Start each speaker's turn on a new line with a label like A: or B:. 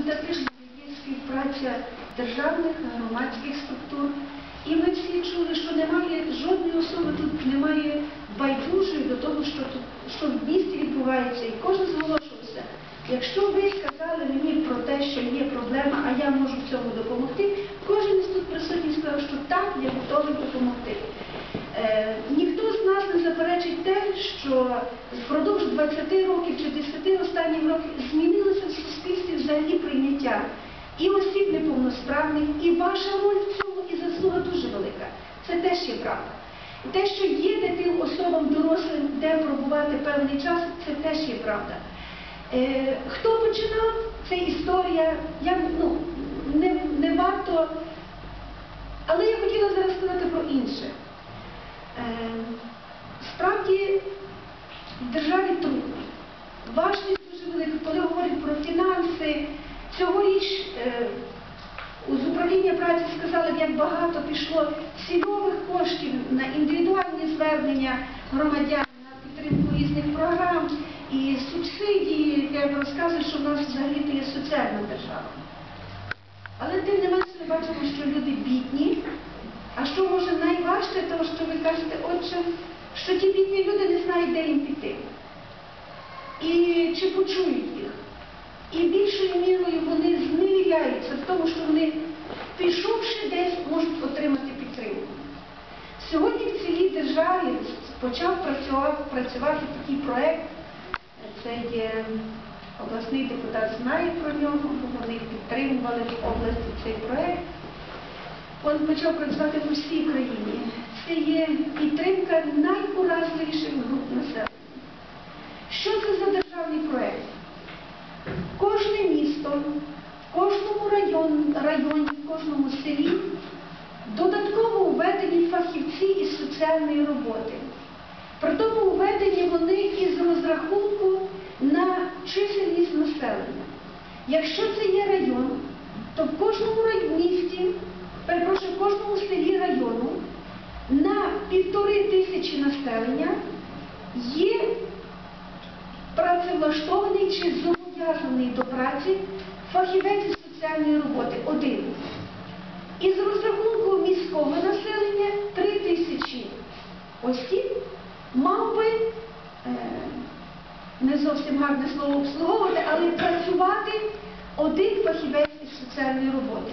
A: результативною є співпраця державних громадських структур. І ми всі чули, що немає жодної особи тут немає байдужої до того, що тут що в місті відбувається, і кожен зголошувався. Якщо ви сказали мені про те, що є проблема, а я можу в цьому допомогти, кожен із тут присутній сказав, що так, я готовий допомогти. Е, ніхто з нас не заперечить те, що впродовж 20 років чи 10 останніх років змінилося взагалі прийняття і осіб неповносправних, і ваша роль в цьому і заслуга дуже велика. Це теж є правда. Те, що є тим особам дорослим, де пробувати певний час, це теж є правда. Е, хто починав, це історія, я ну, не, не варто. Але я хотіла зараз сказати про інше. Е, справді в державі трудно. Важність дуже велика, коли говорять про фінанси. Цьогоріч е, з управління праці сказали, як багато пішло цільових коштів на індивідуальні звернення громадян, на підтримку різних програм і субсидії, як розказують, що в нас взагалі-то є соціальна держава. Але тим не менше ми бачимо, що люди бідні. А що може найважче, того, що ви кажете, отже, що ті бідні люди не знають, де їм піти. І чи почують їх. І більшою мірою вони зневіряються в тому, що вони, пішовши десь, можуть отримати підтримку. Сьогодні в цілій державі почав працювати, працювати такий проєкт. Це є обласний депутат знає про нього, вони підтримували в області цей проєкт. Він почав працювати в усій країні. Це є підтримка найуразливіших груп населення. Що це за державний проєкт? Кожне місто, в кожному районі, в кожному селі додатково введені фахівці із соціальної роботи. При тому введені вони із розрахунку на чисельність населення. Якщо це є район, то в кожному місті, перепрошую, в кожному селі району на півтори тисячі населення є працевлаштований чи зобов'язаний до праці фахівець соціальної роботи один. Із розрахунку міського населення 3 тисячі осіб мав би, е, не зовсім гарне слово обслуговувати, але працювати один фахівець із соціальної роботи.